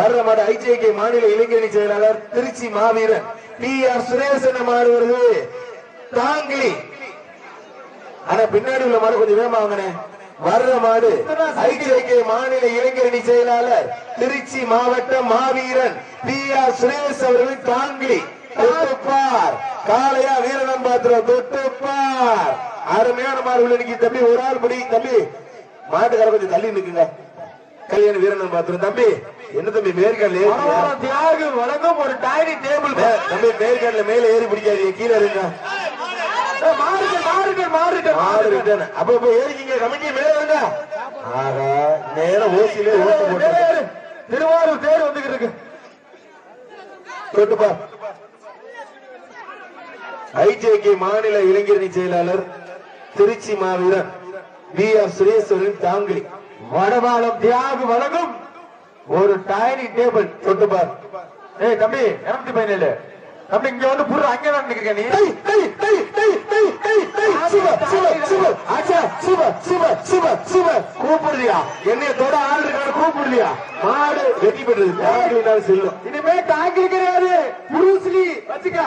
வர்றமாடு IJK மாநில இளைஞரணி செயலாளர் திருச்சி மாவீரன் பி ஆர் சுரேசன் மாறுவது வருது தாங்கிலி. ஆனா பின்னாடி உள்ள மாடு கொஞ்சம் வேகமா வாங்கினே வர்ற மாடு ஐஜேகே மாநில இளைஞரணி செயலாளர் திருச்சி மாவட்ட மாவீரன் பி ஆர் சுரேஷ் அவர்கள் தாங்கிலி. தொட்டுப்பார். காலையா வீரனம் பாத்திரம் தொட்டுப்பார். அருமையான மாடு உள்ள இன்னைக்கு தம்பி. ஒரு ஆள் முடி தம்பி. மாட்டுக்கார கொஞ்சம் தள்ளி நிக்குங்க. கல்யாண வீரனம் பாத்திரம் தம்பி. என்ன தம்பி மேற்கல்ல மனோரம் தியாகு வழங்கும் ஒரு டைனிங் டேபிள் தம்பி மேற்கல்ல மேல ஏறி பிடிக்காதீங்க கீழே இருங்க. அப்ப இப்ப ஏறிக்கிங்க கமிட்டி மேல இருங்க. ஆகா நேரம் ஓசிலே ஓட்டு போட்டு திருவாரூர் தேர் வந்துகிட்டு இருக்கு. தொட்டுப்பா. ஐஜேகே மாநில இளைஞரணி செயலாளர் திருச்சி மாவீரன் பி ஆர் சுரேஸ்வரன் தாங்கிலி. வடபாலம் தியாகு வழங்கும் ஒரு டைனிங் டேபிள் தொட்டுப்பார் ஏய் தம்பி இருநூத்தி பதினேழு. தம்பி இங்க வந்து புரு அங்க தான் நிக்கிறீங்க நீ. கூப்பிடுறியா? என்னைய தொட ஆள் இருக்கான்னு கூப்பிடுறியா? மாடு வெற்றி பெற்றது. செல்லும் இனிமே டாங்கில் கிடையாது புரூஸ்லி. வச்சுக்க.